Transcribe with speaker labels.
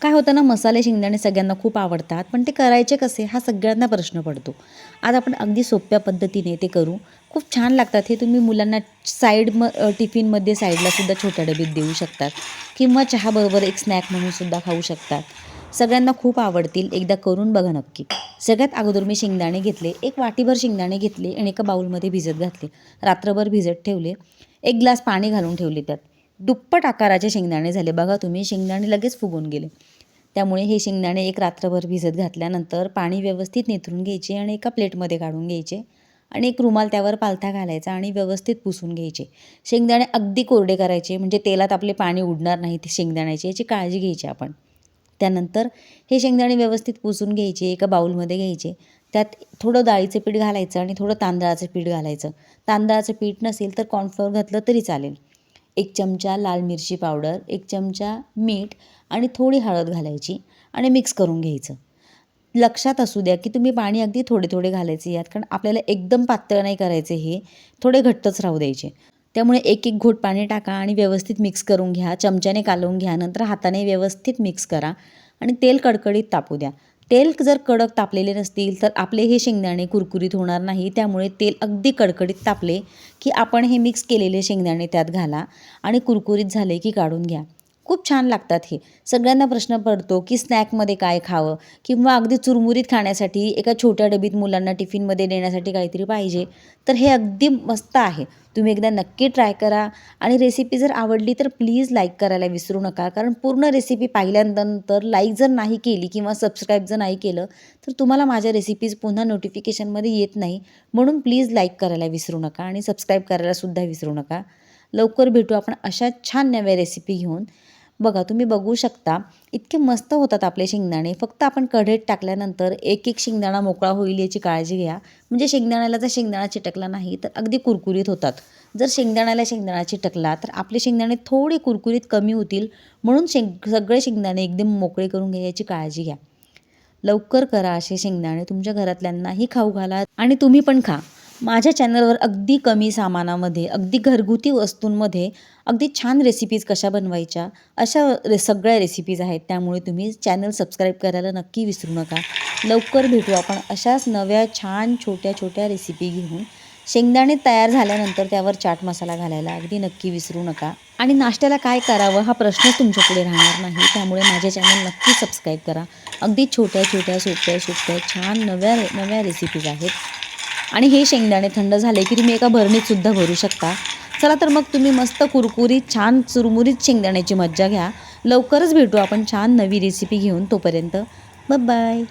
Speaker 1: काय होतं ना मसाले शेंगदाणे सगळ्यांना खूप आवडतात पण ते करायचे कसे? हा सगळ्यांना प्रश्न पडतो. आज आपण अगदी सोप्या पद्धतीने ते करू. खूप छान लागतात. हे तुम्ही मुलांना साईड म टिफिनमध्ये साईडला सुद्धा छोट्या डबीत देऊ शकतात. किंवा चहाबरोबर एक स्नॅक म्हणून सुद्धा खाऊ शकतात. सगळ्यांना खूप आवडतील. एकदा करून बघा नक्की. सगळ्यात अगोदर मी शेंगदाणे घेतले. एक वाटीभर शेंगदाणे घेतले आणि एका बाऊलमध्ये भिजत घातले. रात्रभर भिजत ठेवले. एक ग्लास पाणी घालून ठेवले त्यात. दुप्पट आकाराचे शेंगदाणे झाले. बघा तुम्ही शेंगदाणे लगेच फुगून गेले. त्यामुळे हे शेंगदाणे एक रात्रभर भिजत घातल्यानंतर पाणी व्यवस्थित निथरून घ्यायचे आणि एका प्लेटमध्ये काढून घ्यायचे आणि एक रुमाल त्यावर पालथा घालायचा आणि व्यवस्थित पुसून घ्यायचे. शेंगदाणे अगदी कोरडे करायचे म्हणजे तेलात आपले पाणी उडणार नाही ते शेंगदाण्याची याची काळजी घ्यायची आपण. त्यानंतर हे शेंगदाणे व्यवस्थित पुसून घ्यायचे एका बाऊलमध्ये घ्यायचे. त्यात थोडं डाळीचं पीठ घालायचं आणि थोडं तांदळाचं पीठ घालायचं. तांदळाचं पीठ नसेल तर कॉर्नफ्लोअर घातलं तरी चालेल. एक चमचा लाल मिरची पावडर एक चमचा मीठ आणि थोडी हळद घालायची आणि मिक्स करून घ्यायचं. लक्षात असू द्या की तुम्ही पाणी अगदी थोडे थोडे घालायचे यात कारण आपल्याला एकदम पातळ नाही करायचे हे थोडे घट्टच राहू द्यायचे. त्यामुळे एक एक घोट पाणी टाका आणि व्यवस्थित मिक्स करून घ्या. चमच्याने कालवून घ्या नंतर हाताने व्यवस्थित मिक्स करा आणि तेल कडकडीत तापू द्या. तेल जर कडक तापलेले नसतील तर आपले हे शेंगदाणे कुरकुरीत होणार नाही. त्यामुळे तेल अगदी कडकडीत तापले की आपण हे मिक्स केलेले शेंगदाणे त्यात घाला आणि कुरकुरीत झाले की काढून घ्या. खूप छान लागतात हे. सगळ्यांना प्रश्न पडतो की स्नॅकमध्ये काय खावं? किंवा अगदी चुरमुरीत खाण्यासाठी एका छोट्या डबीत मुलांना टिफिनमध्ये देण्यासाठी काहीतरी पाहिजे तर हे अगदी मस्त आहे. तुम्ही एकदा नक्की ट्राय करा. आणि रेसिपी जर आवडली तर प्लीज लाईक करायला विसरू नका. कारण पूर्ण रेसिपी पाहिल्यानंतर लाईक जर नाही केली किंवा सबस्क्राईब जर नाही केलं तर तुम्हाला माझ्या रेसिपीज पुन्हा नोटिफिकेशनमध्ये येत नाही. म्हणून प्लीज लाईक करायला विसरू नका आणि सबस्क्राईब करायलासुद्धा विसरू नका. लवकर भेटू आपण अशा छान नव्या रेसिपी घेऊन. बघा तुम्ही बघू शकता इतके मस्त होतात आपले शेंगदाणे. फक्त आपण कढईत टाकल्यानंतर एक एक शेंगदाणा मोकळा होईल याची काळजी घ्या. म्हणजे शेंगदाण्याला जर शेंगदाणा चिटकला नाही तर अगदी कुरकुरीत होतात. जर शेंगदाण्याला शेंगदाणा चिटकला तर आपले शेंगदाणे थोडे कुरकुरीत कमी होतील. म्हणून शेंग सगळे शेंगदाणे एकदम मोकळे करून घ्या याची काळजी घ्या. लवकर करा असे शेंगदाणे तुमच्या घरातल्यांनाही खाऊ घाला आणि तुम्ही पण खा. माझ्या चॅनलवर अगदी कमी सामानामध्ये अगदी घरगुती वस्तूंमध्ये अगदी छान रेसिपीज कशा बनवायच्या अशा रे सगळ्या रेसिपीज आहेत. त्यामुळे तुम्ही चॅनल सबस्क्राईब करायला नक्की विसरू नका. लवकर भेटू आपण अशाच नव्या छान छोट्या छोट्या रेसिपी घेऊन. शेंगदाणे तयार झाल्यानंतर त्यावर चाट मसाला घालायला अगदी नक्की विसरू नका. आणि नाश्त्याला काय करावं हा प्रश्नच तुमच्यापुढे राहणार नाही. त्यामुळे माझे चॅनल नक्की सबस्क्राईब करा. अगदी छोट्या छोट्या सोप्या सोप्या छान नव्या नव्या रेसिपीज आहेत. आणि हे शेंगदाणे थंड झाले की तुम्ही एका भरणीतसुद्धा भरू शकता. चला तर मग तुम्ही मस्त कुरकुरीत छान चुरमुरीत शेंगदाण्याची मज्जा घ्या. लवकरच भेटू आपण छान नवी रेसिपी घेऊन तोपर्यंत. बाय